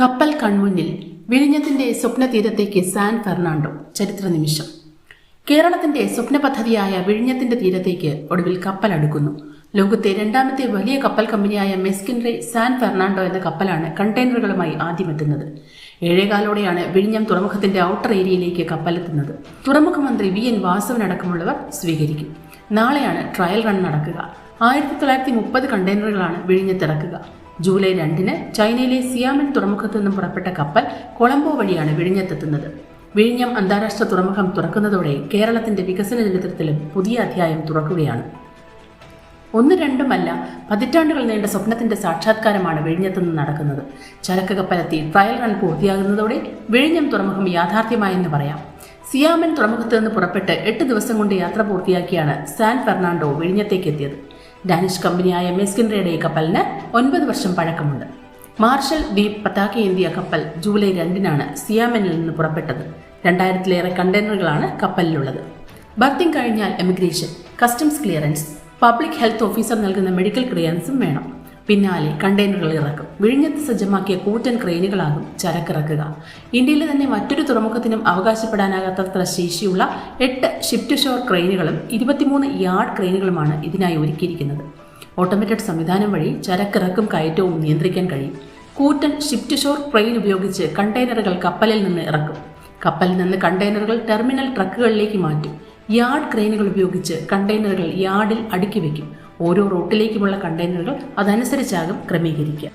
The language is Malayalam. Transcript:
കൺമുന്നിൽ വിഴിഞ്ഞത്തിന്റെ സ്വപ്ന തീരത്തേക്ക് സാൻ ഫെർണാണ്ടോ ചരിത്ര നിമിഷം കേരളത്തിന്റെ സ്വപ്ന പദ്ധതിയായ വിഴിഞ്ഞത്തിന്റെ തീരത്തേക്ക് ഒടുവിൽ കപ്പൽ അടുക്കുന്നു. ലോകത്തെ രണ്ടാമത്തെ വലിയ കപ്പൽ കമ്പനിയായ മെസ്കിൻറെ സാൻ ഫെർണാണ്ടോ എന്ന കപ്പലാണ് കണ്ടെയ്നറുകളുമായി ആദ്യമെത്തുന്നത്. ഏഴേകാലോടെയാണ് വിഴിഞ്ഞം തുറമുഖത്തിന്റെ ഔട്ടർ ഏരിയയിലേക്ക് കപ്പലെത്തുന്നത്. തുറമുഖ മന്ത്രി വി എൻ വാസവൻ അടക്കമുള്ളവർ സ്വീകരിക്കും. നാളെയാണ് ട്രയൽ റൺ നടക്കുക. ആയിരത്തി തൊള്ളായിരത്തി മുപ്പത് കണ്ടെയ്നറുകളാണ് വിഴിഞ്ഞത്തിറക്കുക ജൂലൈ രണ്ടിന് ചൈനയിലെ സിയാമൻ തുറമുഖത്തു നിന്നും പുറപ്പെട്ട കപ്പൽ കൊളംബോ വഴിയാണ് വിഴിഞ്ഞത്തെത്തുന്നത്. വിഴിഞ്ഞം അന്താരാഷ്ട്ര തുറമുഖം തുറക്കുന്നതോടെ കേരളത്തിന്റെ വികസന ചരിത്രത്തിലും പുതിയ അധ്യായം തുറക്കുകയാണ്. ഒന്ന് രണ്ടുമല്ല പതിറ്റാണ്ടുകൾ നീണ്ട സ്വപ്നത്തിന്റെ സാക്ഷാത്കാരമാണ് വിഴിഞ്ഞത്ത് നിന്ന് നടക്കുന്നത്. ചരക്ക് കപ്പലെത്തി ട്രയൽ റൺ പൂർത്തിയാകുന്നതോടെ വിഴിഞ്ഞം തുറമുഖം യാഥാർത്ഥ്യമായെന്ന് പറയാം. സിയാമൻ തുറമുഖത്ത് നിന്ന് പുറപ്പെട്ട് എട്ട് ദിവസം കൊണ്ട് യാത്ര പൂർത്തിയാക്കിയാണ് സാൻ ഫെർണാണ്ടോ വിഴിഞ്ഞത്തേക്ക് എത്തിയത് ഡാനിഷ് കമ്പനിയായ മെസ്കിൻറയുടെ കപ്പലിന് ഒൻപത് വർഷം പഴക്കമുണ്ട്. മാർഷൽ ദ്വീപ് പതാകയേന്തിയ കപ്പൽ ജൂലൈ രണ്ടിനാണ് സിയാമനിൽ നിന്ന് പുറപ്പെട്ടത്. രണ്ടായിരത്തിലേറെ കണ്ടെയ്നറുകളാണ് കപ്പലിലുള്ളത്. ബർത്തിങ് കഴിഞ്ഞാൽ emigration customs clearance public health officer നൽകുന്ന മെഡിക്കൽ ക്ലിയറൻസും വേണം. പിന്നാലെ കണ്ടെയ്നറുകൾ ഇറക്കും. വിഴിഞ്ഞത്ത് സജ്ജമാക്കിയ കൂറ്റൻ ക്രെയിനുകളാകും ചരക്കിറക്കുക. ഇന്ത്യയിലെ തന്നെ മറ്റൊരു തുറമുഖത്തിനും അവകാശപ്പെടാനാകാത്തത്ര ശേഷിയുള്ള എട്ട് ഷിഫ്റ്റ് ഷോർ ക്രെയിനുകളും ഇരുപത്തിമൂന്ന് യാർഡ് ക്രെയിനുകളുമാണ് ഇതിനായി ഒരുക്കിയിരിക്കുന്നത്. ഓട്ടോമേറ്റഡ് സംവിധാനം വഴി ചരക്കിറക്കും കയറ്റവും നിയന്ത്രിക്കാൻ കഴിയും. കൂറ്റൻ ഷിഫ്റ്റ് ഷോർ ക്രെയിൻ ഉപയോഗിച്ച് കണ്ടെയ്നറുകൾ കപ്പലിൽ നിന്ന് ഇറക്കും. കപ്പലിൽ നിന്ന് കണ്ടെയ്നറുകൾ ടെർമിനൽ ട്രക്കുകളിലേക്ക് മാറ്റും. യാർഡ് ക്രെയിനുകൾ ഉപയോഗിച്ച് കണ്ടെയ്നറുകൾ യാർഡിൽ അടുക്കി വയ്ക്കും ഓരോ റൂട്ടിലേക്കുമുള്ള കണ്ടെയ്നറുകൾ അതനുസരിച്ചാകും ക്രമീകരിക്കുക.